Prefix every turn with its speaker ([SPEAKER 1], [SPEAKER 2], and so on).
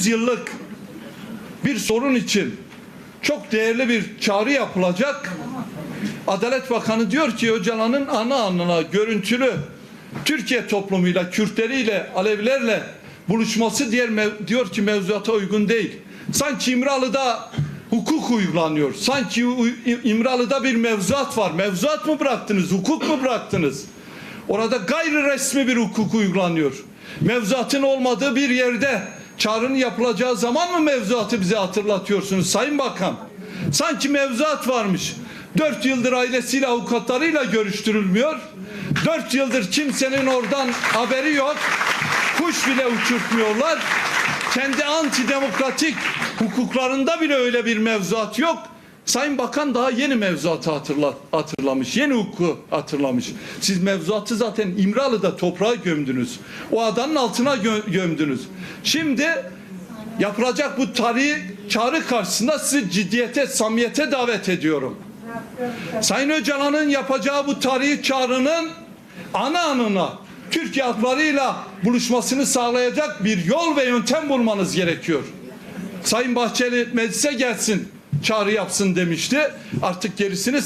[SPEAKER 1] 100 yıllık bir sorun için çok değerli bir çağrı yapılacak. Adalet Bakanı diyor ki Öcalan'ın ana anına görüntülü Türkiye toplumuyla, Kürtleriyle, Alevilerle buluşması diğer diyor ki mevzuata uygun değil. Sanki İmralı'da hukuk uygulanıyor. Sanki İmralı'da bir mevzuat var. Mevzuat mı bıraktınız, hukuk mu bıraktınız? Orada gayri resmi bir hukuk uygulanıyor. Mevzuatın olmadığı bir yerde çağrının yapılacağı zaman mı mevzuatı bize hatırlatıyorsunuz Sayın Bakan? Sanki mevzuat varmış. Dört yıldır ailesiyle avukatlarıyla görüştürülmüyor. Dört yıldır kimsenin oradan haberi yok. Kuş bile uçurtmuyorlar. Kendi antidemokratik hukuklarında bile öyle bir mevzuat yok. Sayın Bakan daha yeni mevzuatı hatırla, hatırlamış. Yeni hukuku hatırlamış. Siz mevzuatı zaten İmralı'da toprağa gömdünüz. O adanın altına gö- gömdünüz. Şimdi yapılacak bu tarihi çağrı karşısında sizi ciddiyete, samimiyete davet ediyorum. Sayın Öcalan'ın yapacağı bu tarihi çağrının ana anına Türkiye halklarıyla buluşmasını sağlayacak bir yol ve yöntem bulmanız gerekiyor. Sayın Bahçeli meclise gelsin çağrı yapsın demişti. Artık gerisini